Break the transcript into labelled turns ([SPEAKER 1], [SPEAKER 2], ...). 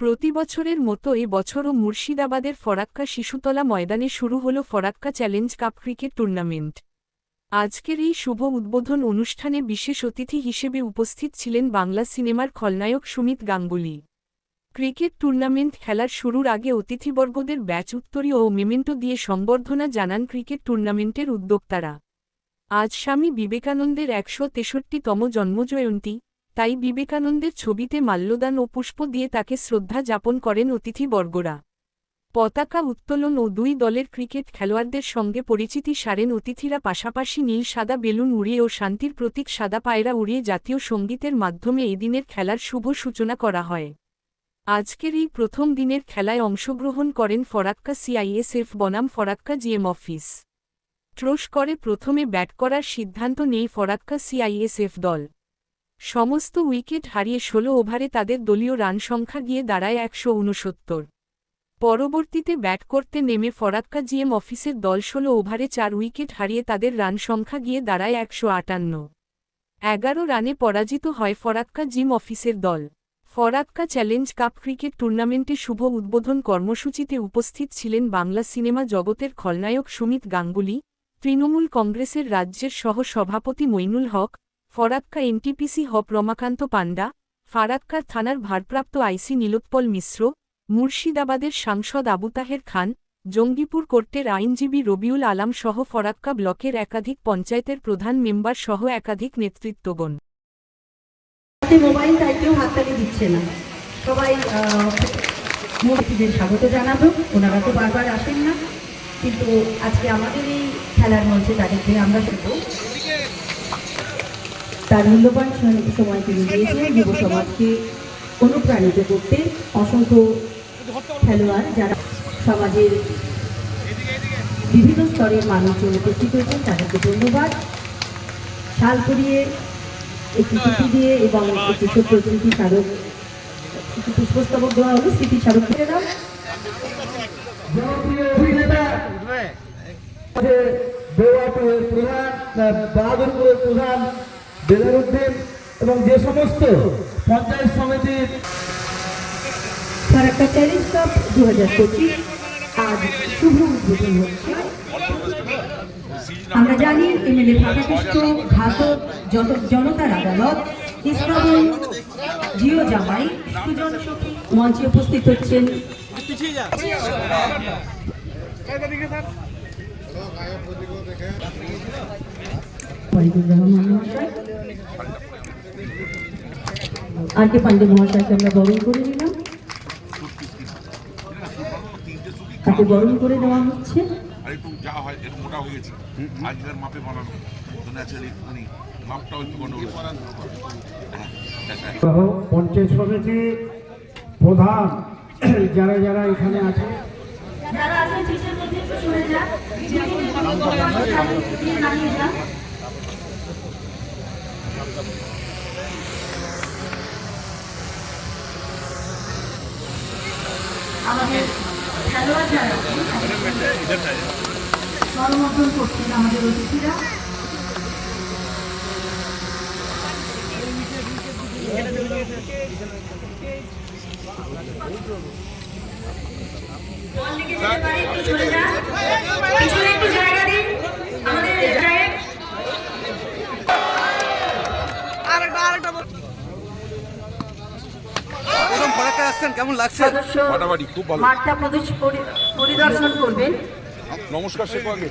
[SPEAKER 1] প্রতিবছরের মতো এ বছরও মুর্শিদাবাদের ফরাক্কা শিশুতলা ময়দানে শুরু হল Farakka challenge cup cricket tournament আজকের এই শুভ উদ্বোধন অনুষ্ঠানে বিশেষ অতিথি হিসেবে উপস্থিত ছিলেন বাংলা সিনেমার খলনায়ক সুমিত গাঙ্গুলি ক্রিকেট টুর্নামেন্ট খেলার শুরুর আগে অতিথিবর্গদের ব্যাচ উত্তরী ও মেমেন্টো দিয়ে সম্বর্ধনা জানান ক্রিকেট টুর্নামেন্টের উদ্যোক্তারা আজ স্বামী বিবেকানন্দের একশো তেষট্টিতম জন্মজয়ন্তী তাই বিবেকানন্দের ছবিতে মাল্যদান ও পুষ্প দিয়ে তাকে শ্রদ্ধা যাপন করেন অতিথিবর্গরা পতাকা উত্তোলন ও দুই দলের ক্রিকেট খেলোয়াড়দের সঙ্গে পরিচিতি সারেন অতিথিরা পাশাপাশি নীল সাদা বেলুন উড়িয়ে ও শান্তির প্রতীক সাদা পায়রা উড়িয়ে জাতীয় সঙ্গীতের মাধ্যমে এদিনের খেলার শুভ সূচনা করা হয় আজকের এই প্রথম দিনের খেলায় অংশগ্রহণ করেন ফরাক্কা সিআইএসএফ বনাম ফরাক্কা জিএম অফিস ট্রোস করে প্রথমে ব্যাট করার সিদ্ধান্ত নেই ফরাক্কা সিআইএসএফ দল সমস্ত উইকেট হারিয়ে ষোলো ওভারে তাদের দলীয় রান সংখ্যা গিয়ে দাঁড়ায় একশো উনসত্তর পরবর্তীতে ব্যাট করতে নেমে ফরাক্কা জিএম অফিসের দল ষোলো ওভারে চার উইকেট হারিয়ে তাদের রান সংখ্যা গিয়ে দাঁড়ায় একশো আটান্ন এগারো রানে পরাজিত হয় ফরাক্কা জিম অফিসের দল ফরাক্কা চ্যালেঞ্জ কাপ ক্রিকেট টুর্নামেন্টে শুভ উদ্বোধন কর্মসূচিতে উপস্থিত ছিলেন বাংলা সিনেমা জগতের খলনায়ক সুমিত গাঙ্গুলি তৃণমূল কংগ্রেসের রাজ্যের সহ সভাপতি মইনুল হক ফরাক্কা এনটিপিসি হব রমাকান্ত পাণ্ডা ফারাক্কার থানার ভারপ্রাপ্ত আইসি নীলোৎপল মিশ্র মুর্শিদাবাদের সাংসদ আবু তাহের খান জঙ্গিপুর কোর্টের আইনজীবী রবিউল আলাম সহ ফরাক্কা ব্লকের একাধিক পঞ্চায়েতের প্রধান মেম্বার সহ একাধিক নেতৃত্বগণ
[SPEAKER 2] না স্বাগত জানাবো ওনারা তো বারবার আসেন না কিন্তু আজকে আমাদের এই খেলার মঞ্চে তাদেরকে আমরা শুধু তার মূল্যবান সময় তিনি দিয়েছেন যুব সমাজকে অনুপ্রাণিত করতে অসংখ্য খেলোয়াড় যারা সমাজের বিভিন্ন স্তরের মানুষজন উপস্থিত হয়েছেন তাদেরকে ধন্যবাদ শাল করিয়ে একটি টুপি দিয়ে এবং একটি সত্য স্মৃতি স্মারক একটি পুষ্পস্তবক দেওয়া হলো স্মৃতি স্মারক করে দাও
[SPEAKER 3] প্রধান বেলার এবং যে সমস্ত পঞ্চায়েত সমিতির
[SPEAKER 2] আমরা জানি এমএলএ ফাঁকাকৃষ্ট ঘাতক যত জনতার আদালত ইসলাম জিও জামাই মঞ্চে উপস্থিত হচ্ছেন রহমান মহাশয় আজকে কে পান্ডে মহাশয়কে আমরা বরণ করে নিলাম তাকে বরণ করে দেওয়া হচ্ছে আর যা হয় মোটা
[SPEAKER 3] ন্যাচারালি পঞ্চায়েত প্রধান যারা যারা এখানে আছে আমাদের খেলোয়াড় যারা করমর্পণ করছেন আমাদের অতিথিরা
[SPEAKER 4] বল লিখে যেতে পারি চলে আসছেন কেমন লাগছে
[SPEAKER 5] ফাটাফাটি খুব ভালো প্রদেশ পরিদর্শন করবেন
[SPEAKER 6] নমস্কার শেখ আগে